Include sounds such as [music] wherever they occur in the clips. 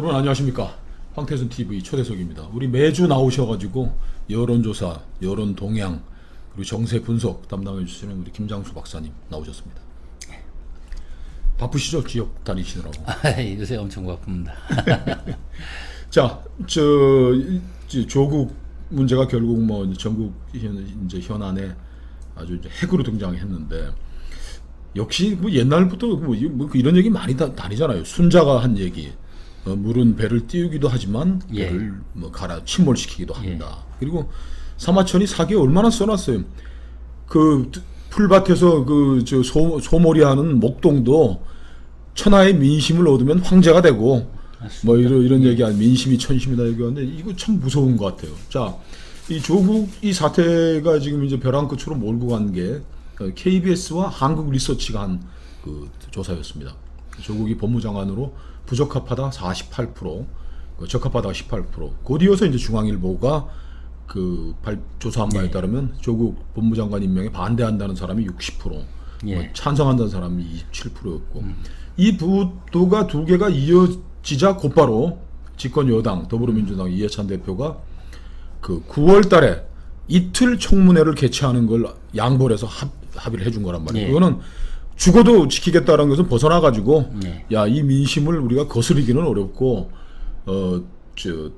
여러분 안녕하십니까 황태순 TV 초대석입니다. 우리 매주 나오셔가지고 여론조사, 여론 동향 그리고 정세 분석 담당해 주시는 우리 김장수 박사님 나오셨습니다. 바쁘시죠 지역 다니시느라고. 아, 요새 엄청 바쁩니다. [laughs] 자, 저 이- 이 조국 문제가 결국 뭐 전국 현, 이제 현안에 아주 이제 핵으로 등장했는데 역시 뭐 옛날부터 뭐, 이- 뭐 이런 얘기 많이 다, 다니잖아요. 순자가 한 얘기. 어, 물은 배를 띄우기도 하지만 예. 배를 뭐 갈아 침몰시키기도 한다. 그리고 사마천이 사기에 얼마나 써놨어요. 그 풀밭에서 그 저 소몰이하는 목동도 천하의 민심을 얻으면 황제가 되고 뭐 이런 이런 얘기 한 민심이 천심이다 얘기하는데 이거 참 무서운 것 같아요. 자, 이 조국 이 사태가 지금 이제 벼랑 끝으로 몰고 간 게 KBS와 한국 리서치가 한 그 조사였습니다. 조국이 법무장관으로 부적합하다 48%, 그 적합하다 18%. 곧이어서 이제 중앙일보가 그 발, 조사한 바에 네. 따르면 조국 법무장관 임명에 반대한다는 사람이 60%, 예. 뭐 찬성한다는 사람이 27%였고 이 부도가 두 개가 이어지자 곧바로 집권 여당 더불어민주당 이해찬 대표가 그 9월달에 이틀 청문회를 개최하는 걸 양보를 해서 합, 합의를 해준 거란 말이에요. 예. 그거는 죽어도 지키겠다는 것은 벗어나 가지고 예. 야이 민심을 우리가 거스르기는 어렵고 어저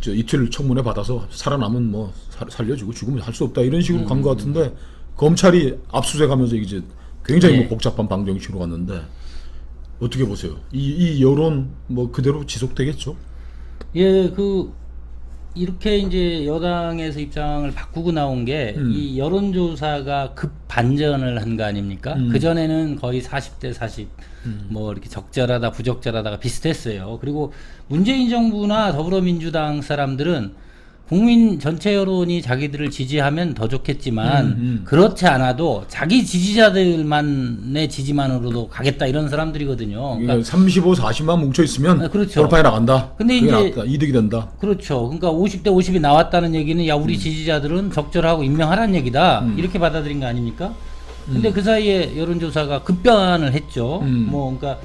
저 이틀 청문회 받아서 살아남은 뭐 살- 살려주고 죽으면 할 수 없다 이런 식으로 간것 같은데 검찰이 압수수색하면서 이제 굉장히 예. 뭐 복잡한 방정식으로 갔는데 어떻게 보세요? 이, 이 여론 뭐 그대로 지속되겠죠? 예, 그 이렇게 이제 여당에서 입장을 바꾸고 나온 게이 음. 여론조사가 급 반전을 한 거 아닙니까? 음. 그 전에는 거의 40대 40, 뭐 이렇게 적절하다 부적절하다가 비슷했어요. 그리고 문재인 정부나 더불어민주당 사람들은 국민 전체 여론이 자기들을 지지하면 더 좋겠지만 음, 음. 그렇지 않아도 자기 지지자들만의 지지만으로도 가겠다 이런 사람들이거든요. 그러니까 이게 35, 40만 뭉쳐 있으면 아, 그렇죠. 돌파해 나간다. 근데 이제- 낫다. 이득이 된다. 그렇죠. 그러니까 50대 50이 나왔다는 얘기는 야 음. 우리 지지자들은 적절하고 임명하라는 얘기다 이렇게 받아들인 거 아닙니까? 근데 그 사이에 여론조사가 급변을 했죠. 음. 뭐 그러니까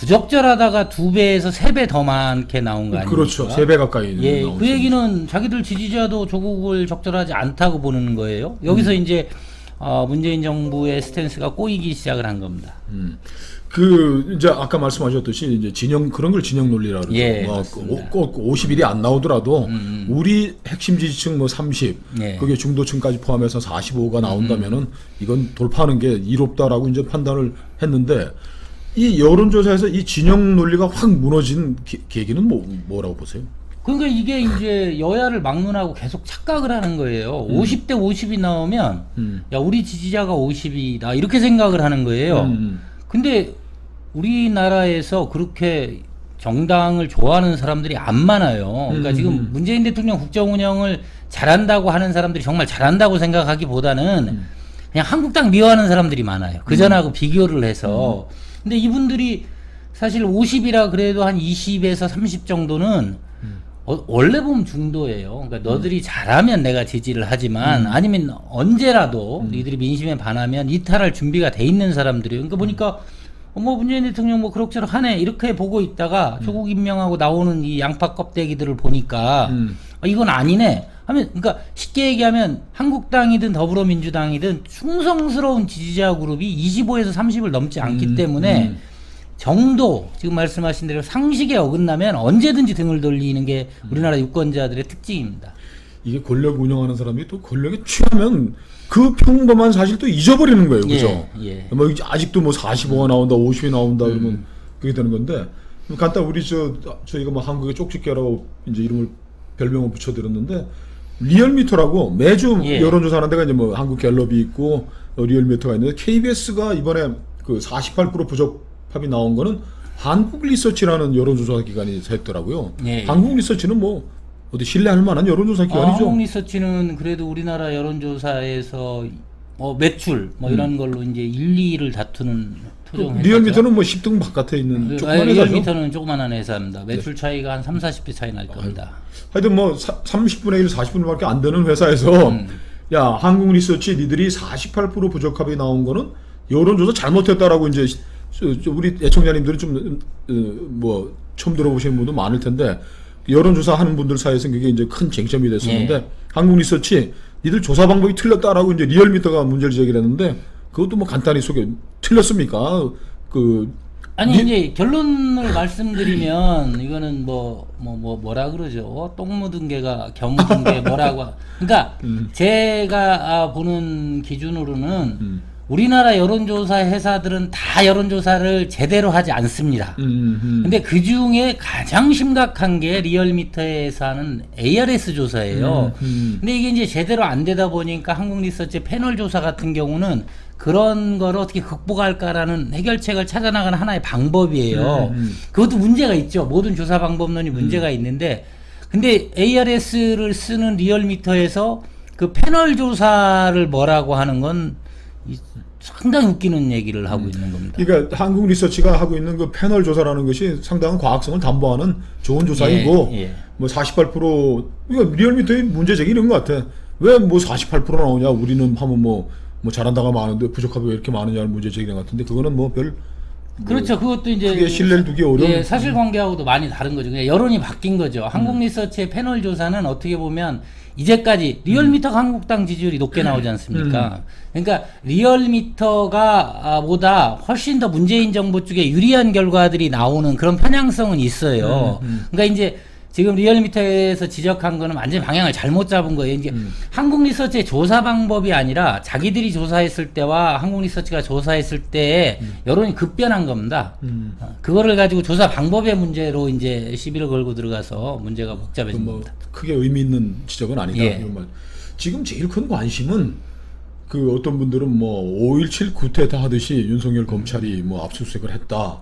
부적절하다가 두 배에서 세 배 더 많게 나온 거 아닙니까? 그렇죠. 세 배 가까이 예, 나오죠. 그 얘기는 자기들 지지자도 조국을 적절하지 않다고 보는 거예요. 여기서 음. 이제 어, 문재인 정부의 스탠스가 꼬이기 시작을 한 겁니다. 음. 그 이제 아까 말씀하셨듯이 이제 진영 그런 걸 진영 논리라 그러죠. 예, 뭐 맞습니다. 음, 꼭 50일이 안 나오더라도 우리 핵심 지지층 뭐 30, 예. 그게 중도층까지 포함해서 45가 나온다면은 이건 돌파하는 게 이롭다라고 이제 판단을 했는데 이 여론조사에서 이 진영 논리가 확 무너진 기- 계기는 뭐 뭐라고 보세요? 그러니까 이게 이제 여야를 막론하고 계속 착각을 하는 거예요. 50대 50이 나오면 음. 야 우리 지지자가 50이다 이렇게 생각을 하는 거예요. 음. 근데 우리나라에서 그렇게 정당을 좋아하는 사람들이 안 많아요. 그러니까 음, 지금 음. 문재인 대통령 국정 운영을 잘한다고 하는 사람들이 정말 잘한다고 생각하기보다는 음. 그냥 한국당 미워하는 사람들이 많아요. 그 전하고 비교를 해서. 음. 근데 이분들이 사실 50이라 그래도 한 20에서 30 정도는 음. 어, 원래 보면 중도예요. 그러니까 너들이 잘하면 내가 지지를 하지만 아니면 언제라도 니들이 민심에 반하면 이탈할 준비가 돼 있는 사람들이에요. 그러니까 보니까 어, 뭐 문재인 대통령 뭐 그럭저럭 하네 이렇게 보고 있다가 조국 임명하고 나오는 이 양파 껍데기들을 보니까 음. 아, 이건 아니네. 하면 그러니까 쉽게 얘기하면 한국당이든 더불어민주당이든 충성스러운 지지자 그룹이 25에서 30을 넘지 않기 음, 때문에 음. 정도 지금 말씀하신 대로 상식에 어긋나면 언제든지 등을 돌리는 게 우리나라 유권자들의 특징입니다. 이게 권력 운영하는 사람이 또 권력에 취하면 그 평범한 사실 또 잊어버리는 거예요. 그죠? 예, 예. 뭐 아직도 뭐 45가 나온다, 50이 나온다 그러면 그게 되는 건데 간단 우리 저 저희가 뭐 한국의 쪽집게라고 이제 이름을 별명을 붙여드렸는데 리얼미터라고 매주 예. 여론조사하는 데가 이제 뭐 한국 갤럽이 있고 어, 리얼미터가 있는데 KBS가 이번에 그 48% 부적합이 나온 거는 한국 리서치라는 여론조사 기관이 했더라고요. 예, 예. 한국 리서치는 뭐 어디 신뢰할 만한 여론조사 기관이죠. 한국 리서치는 그래도 우리나라 여론조사에서 어, 매출 뭐 이런 걸로 이제 1, 2를 다투는 음. 리얼미터는 뭐 10등 바깥에 있는 그, 조그만 회사죠. 네. 리얼미터는 조그만한 회사입니다. 매출 차이가 한 3, 40배 차이 날 겁니다. 하여튼 뭐 사, 30분의 1, 40분밖에 안 되는 회사에서 음. 야 한국 리서치 니들이 48% 부적합이 나온 거는 여론조사 잘못했다라고 이제 우리 애청자님들은 좀뭐 처음 들어보시는 분도 많을 텐데 여론조사 하는 분들 사이에서는 그게 이제 큰 쟁점이 됐었는데 예. 한국 리서치 니들 조사 방법이 틀렸다라고 이제 리얼미터가 문제를 제기를 했는데 그것도 뭐 간단히 소개 틀렸습니까? 그 아니 니- 이제 결론을 말씀드리면 이거는 뭐뭐뭐 뭐, 라 그러죠 똥 묻은 개가 겨 묻은 게 뭐라고 하- [laughs] 그러니까 제가 아, 보는 기준으로는 음. 우리나라 여론조사 회사들은 다 여론조사를 제대로 하지 않습니다. 음, 음. 근데 그 중에 가장 심각한 게 리얼미터에서 하는 ARS 조사예요. 음, 음. 근데 이게 이제 제대로 안 되다 보니까 한국 리서치 패널 조사 같은 경우는 그런 거를 어떻게 극복할까라는 해결책을 찾아나가는 하나의 방법이에요. 음, 음. 그것도 문제가 있죠. 모든 조사 방법론이 문제가 있는데, 근데 ARS를 쓰는 리얼미터에서 그 패널 조사를 뭐라고 하는 건 이- 상당히 웃기는 얘기를 하고 있는 겁니다. 그러니까 한국 리서치가 하고 있는 그 패널 조사라는 것이 상당한 과학성을 담보하는 좋은 조사이고 예, 예. 뭐48% 그러니까 리얼미터의 문제 제기 이런 것 같아. 왜 뭐 48% 나오냐? 우리는 하면 뭐, 뭐 잘한다가 많은데 부족하고 왜 이렇게 많으냐는 문제 제기인 것 같은데 그거는 뭐별 그렇죠. 그것도 이제 크게 신뢰를 두기 어려운 예, 사실관계하고도 많이 다른 거죠. 그냥 여론이 바뀐 거죠. 음. 한국 리서치의 패널 조사는 어떻게 보면 이제까지 리얼미터 가 한국당 지지율이 높게 나오지 않습니까? 음. 그러니까 리얼미터가 아, 보다 훨씬 더 문재인 정부 쪽에 유리한 결과들이 나오는 그런 편향성은 있어요. 음, 그러니까 이제 지금 리얼미터에서 지적한 거는 완전히 방향을 잘못 잡은 거예요. 이제 음. 한국 리서치의 조사 방법이 아니라 자기들이 조사했을 때와 한국 리서치가 조사했을 때의 여론이 급변한 겁니다. 음. 어, 그거를 가지고 조사 방법의 문제로 이제 시비를 걸고 들어가서 문제가 복잡해진 뭐 겁니다. 크게 의미 있는 지적은 아니다. 예. 이런 말. 지금 제일 큰 관심은 그 어떤 분들은 뭐 5.17 구테타 하듯이 윤석열 검찰이 뭐 압수수색을 했다.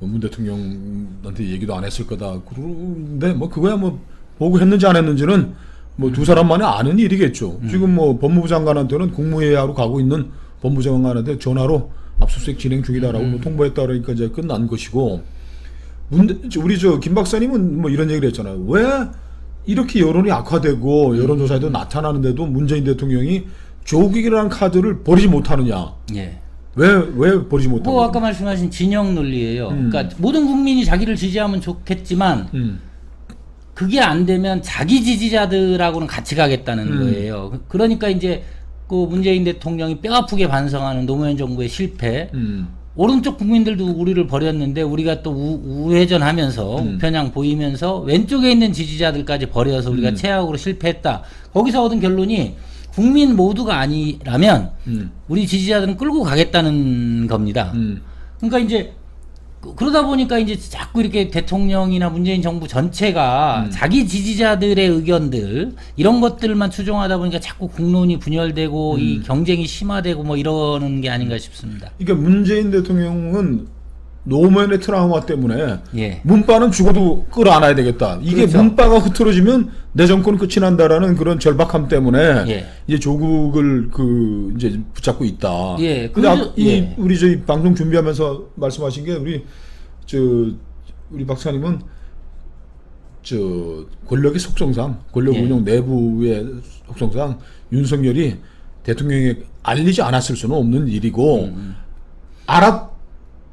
뭐문 대통령한테 얘기도 안 했을 거다. 그런데 뭐 그거야 뭐 보고 했는지 안 했는지는 뭐 두 사람만이 아는 일이겠죠. 지금 뭐 법무부 장관한테는 국무회의하러 가고 있는 법무부 장관한테 전화로 압수수색 진행 중이다라고 뭐 통보했다 그러니까 이제 끝난 것이고 문제, 우리 저 김 박사님은 뭐 이런 얘기를 했잖아요. 왜 이렇게 여론이 악화되고 여론조사에도 나타나는데도 문재인 대통령이 조국이라는 카드를 버리지 못하느냐? 예. 왜 왜 버리지 못하느냐? 뭐 아까 말씀하신 진영 논리예요. 음. 그러니까 모든 국민이 자기를 지지하면 좋겠지만 음, 그게 안 되면 자기 지지자들하고는 같이 가겠다는 음. 거예요. 그- 그러니까 이제 그 문재인 대통령이 뼈 아프게 반성하는 노무현 정부의 실패, 음, 오른쪽 국민들도 우리를 버렸는데 우리가 또 우, 우회전하면서 음. 우편향 보이면서 왼쪽에 있는 지지자들까지 버려서 우리가 음. 최악으로 실패했다. 거기서 얻은 결론이 국민 모두가 아니라면 음, 우리 지지자들은 끌고 가겠다는 겁니다. 음. 그러니까 이제 그- 그러다 보니까 이제 자꾸 이렇게 대통령이나 문재인 정부 전체가 음. 자기 지지자들의 의견들 이런 것들만 추종하다 보니까 자꾸 국론이 분열되고 이 음. 경쟁이 심화되고 뭐 이러는 게 아닌가 싶습니다. 그러니까 문재인 대통령은 노무현의 트라우마 때문에 예. 문바는 죽어도 끌어안아야 되겠다. 이게 그렇죠. 문바가 흐트러지면 내 정권 끝이 난다라는 그런 절박함 때문에 예. 이제 조국을 그 이제 붙잡고 있다. 예, 근데 아, 이 예. 우리 저희 방송 준비하면서 말씀하신 게 우리 저 우리 박사님은 저 권력의 속성상 권력 예. 운영 내부의 속성상 윤석열이 대통령에 알리지 않았을 수는 없는 일이고 음, 알았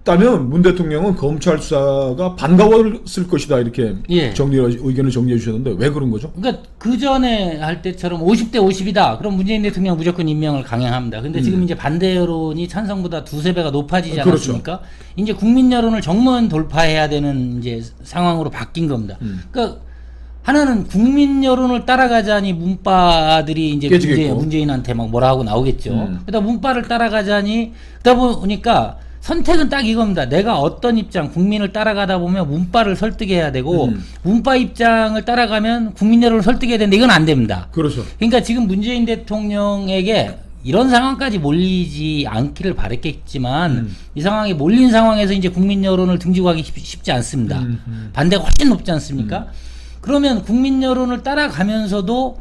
다면 문 대통령은 검찰 수사가 반가웠을 것이다 이렇게 예. 정리 의견을 정리해 주셨는데 왜 그런 거죠? 그러니까 그 전에 할 때처럼 50대 50이다. 그럼 문재인 대통령 무조건 임명을 강행합니다. 근데 지금 이제 반대 여론이 찬성보다 두세 배가 높아지지 음. 어, 그렇죠. 않았습니까? 이제 국민 여론을 정면 돌파해야 되는 이제 상황으로 바뀐 겁니다. 음. 그러니까 하나는 국민 여론을 따라가자니 문바들이 이제. 문재인, 문재인한테 막 뭐라 하고 나오겠죠. 음. 그러다 문바를 따라가자니 그러다 보니까 선택은 딱 이겁니다. 내가 어떤 입장, 국민을 따라가다 보면 문바를 설득해야 되고 음. 문바 입장을 따라가면 국민 여론을 설득해야 되는데 이건 안 됩니다. 그렇죠. 그러니까 지금 문재인 대통령에게 이런 상황까지 몰리지 않기를 바랬겠지만 음. 이 상황에 몰린 상황에서 이제 국민 여론을 등지고 가기 쉽- 쉽지 않습니다. 음, 음. 반대가 훨씬 높지 않습니까? 그러면 국민 여론을 따라가면서도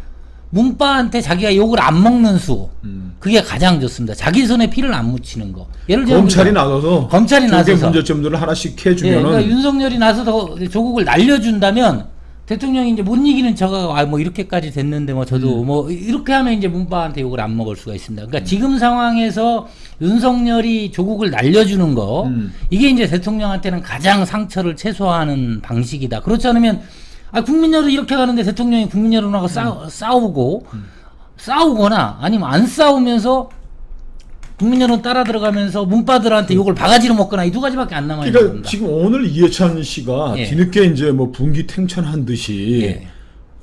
문바한테 자기가 욕을 안 먹는 수 음. 그게 가장 좋습니다. 자기 손에 피를 안 묻히는 거. 예를 들면 검찰이 나서서 검찰이 나서서 문제점들을 하나씩 예, 해주면은 그러니까 윤석열이 나서서 조국을 날려준다면 대통령이 이제 못 이기는 저가 아 뭐 이렇게까지 됐는데 뭐 저도 뭐 이렇게 하면 이제 문바한테 욕을 안 먹을 수가 있습니다. 그러니까 지금 상황에서 윤석열이 조국을 날려주는 거 음. 이게 이제 대통령한테는 가장 상처를 최소화하는 방식이다. 그렇지 않으면 아 국민 여론 이렇게 가는데 대통령이 국민 여론하고 싸, 싸우고 싸우거나 아니면 안 싸우면서 국민 여론 따라 들어가면서 문바들한테 욕을 바가지로 먹거나 이 두 가지밖에 안 남아 있는 그러니까 겁니다. 지금 오늘 이해찬 씨가 예. 뒤늦게 이제 뭐 분기 탱천한 듯이 예.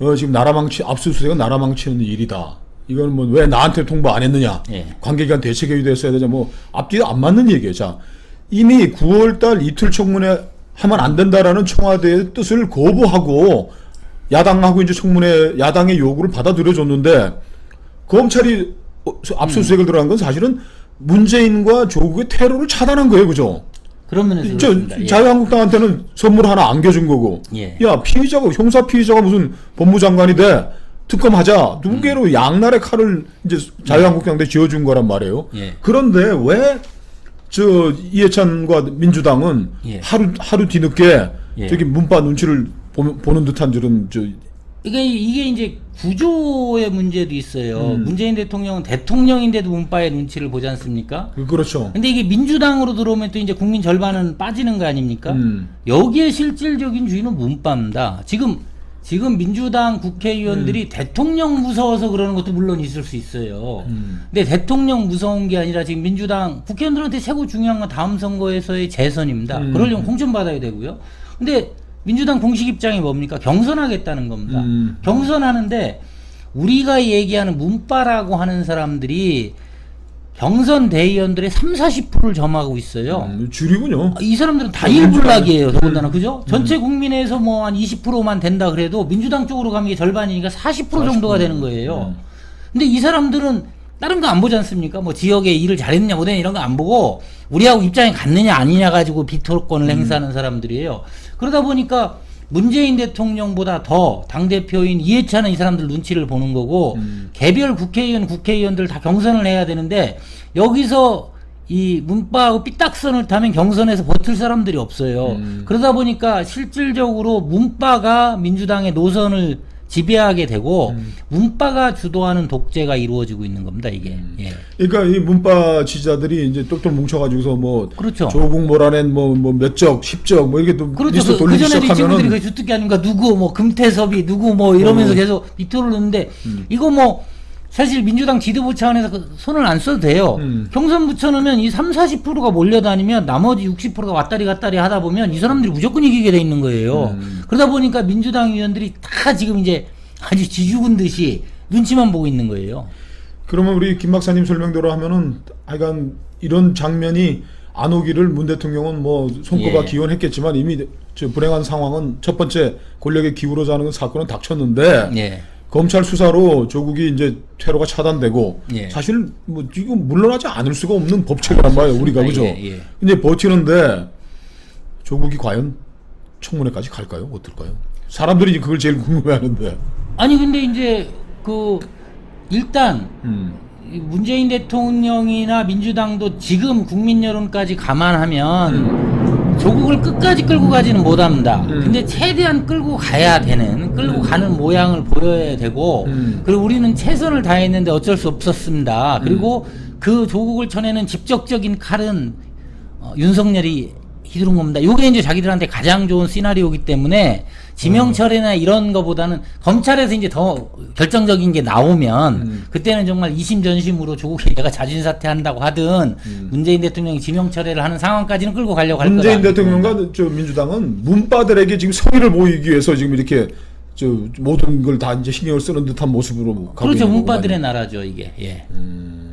어, 지금 나라 망치 압수수색은 나라 망치는 일이다. 이건 뭐왜 나한테 통보 안 했느냐? 예. 관계기관 대책 회의도 했어야 되냐? 뭐 앞뒤가 안 맞는 얘기예요. 자, 이미 9월달 이틀 청문회 하면 안 된다라는 청와대의 뜻을 거부하고 야당하고 이제 청문회 야당의 요구를 받아들여줬는데 검찰이 어, 압수수색을 들어간 건 사실은 문재인과 조국의 테러를 차단한 거예요, 그죠? 그런 면에서 저 그렇습니다. 예. 자유한국당한테는 선물 하나 안겨준 거고. 예. 야 피의자가 형사 피의자가 무슨 법무장관이 돼 특검하자 두 개로 양날의 칼을 이제 자유한국당한테 쥐어준 거란 말이에요. 예. 그런데 왜 저 이해찬과 민주당은 예. 하루 하루 뒤늦게 예. 저기 문바 눈치를 보는, 보는 듯한 저런 저 이게 이게 이제 구조의 문제도 있어요. 음. 문재인 대통령은 대통령인데도 문바의 눈치를 보지 않습니까? 그렇죠. 근데 이게 민주당으로 들어오면 또 이제 국민 절반은 빠지는 거 아닙니까? 음. 여기에 실질적인 주인은 문바입니다. 지금 지금 민주당 국회의원들이 대통령 무서워서 그러는 것도 물론 있을 수 있어요. 음. 근데 대통령 무서운 게 아니라 지금 민주당 국회의원들한테 최고 중요한 건 다음 선거에서의 재선입니다. 음. 그러려면 공천 받아야 되고요. 근데 민주당 공식 입장이 뭡니까? 경선하겠다는 겁니다. 음. 경선하는데 우리가 얘기하는 문바라고 하는 사람들이 경선 대의원들의 3, 40%를 점하고 있어요. 음, 줄이군요. 이 사람들은 다 음, 일불락이에요, 더군다나 그죠? 전체 국민에서 뭐 한 20%만 된다 그래도 민주당 쪽으로 가면 이게 절반이니까 40% 정도가 되는 거예요. 음. 근데 이 사람들은 다른 거 안 보지 않습니까? 뭐 지역에 일을 잘했냐 못했냐 이런 거 안 보고 우리하고 입장이 같느냐 아니냐 가지고 비토권을 음. 행사하는 사람들이에요. 그러다 보니까 문재인 대통령보다 더 당대표인 이해찬은 이 사람들 눈치를 보는 거고 음. 개별 국회의원 국회의원들 다 경선을 해야 되는데 여기서 이 문바하고 삐딱선을 타면 경선에서 버틸 사람들이 없어요. 음. 그러다 보니까 실질적으로 문바가 민주당의 노선을 지배하게 되고 음. 문바가 주도하는 독재가 이루어지고 있는 겁니다. 이게. 예. 그러니까 이 문바 지지자들이 이제 똘똘 뭉쳐가지고서 뭐 그렇죠. 조국 몰아낸 뭐뭐 몇 적 십적 뭐 이렇게 또 그렇죠. 그, 그 돌리기 전에도 이 친구들이 시작하면은 그 주특기 아닙니까? 누구 뭐 금태섭이 누구 뭐 이러면서 어. 계속 비토를 넣는데 음. 이거 뭐 사실 민주당 지도부 차원에서 그 손을 안 써도 돼요. 음. 경선 붙여놓으면 이 3, 40%가 몰려다니면 나머지 60%가 왔다리 갔다리 하다 보면 이 사람들이 무조건 이기게 돼 있는 거예요. 음. 그러다 보니까 민주당 의원들이 다 지금 이제 아주 지죽은 듯이 눈치만 보고 있는 거예요. 그러면 우리 김 박사님 설명대로 하면은 하여간 이런 장면이 안 오기를 문 대통령은 뭐 손꼽아 예. 기원했겠지만 이미 저 불행한 상황은 첫 번째 권력의 기울어져 하는 사건은 닥쳤는데 예. 검찰 수사로 조국이 이제 퇴로가 차단되고 예. 사실 뭐 이건 물러나지 않을 수가 없는 법칙이란 말이에요 우리가 그죠? 예, 예. 근데 버티는데 조국이 과연 청문회까지 갈까요? 어떨까요? 사람들이 이제 그걸 제일 궁금해하는데. 아니 근데 이제 그 일단 음. 이 문재인 대통령이나 민주당도 지금 국민 여론까지 감안하면 조국을 끝까지 끌고 가지는 못합니다. 음. 근데 최대한 끌고 가야 되는, 끌고 가는 모양을 보여야 되고, 음. 그리고 우리는 최선을 다했는데 어쩔 수 없었습니다. 그리고 음. 그 조국을 쳐내는 직접적인 칼은 어, 윤석열이 휘두른 겁니다. 요게 이제 자기들한테 가장 좋은 시나리오이기 때문에 지명철이나 이런 거보다는 검찰에서 이제 더 결정적인 게 나오면 음. 그때는 정말 이심전심으로 조국이 내가 자진 사퇴한다고 하든 음. 문재인 대통령이 지명철회를 하는 상황까지는 끌고 가려고 할 문재인 거다. 대통령과 저 민주당은 문바들에게 지금 성의를 보이기 위해서 지금 이렇게 저 모든 걸 다 이제 신경을 쓰는 듯한 모습으로 가고 그렇죠. 문바들의. 나라죠, 이게. 예. 음.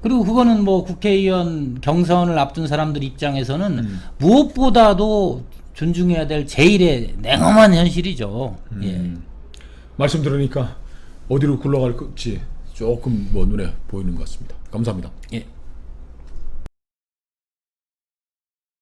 그리고 그거는 뭐 국회의원 경선을 앞둔 사람들 입장에서는 음. 무엇보다도 존중해야 될 제일의 냉엄한 현실이죠. 예. 음. 말씀 들으니까 어디로 굴러갈지 조금 뭐 눈에 보이는 것 같습니다. 감사합니다. 예.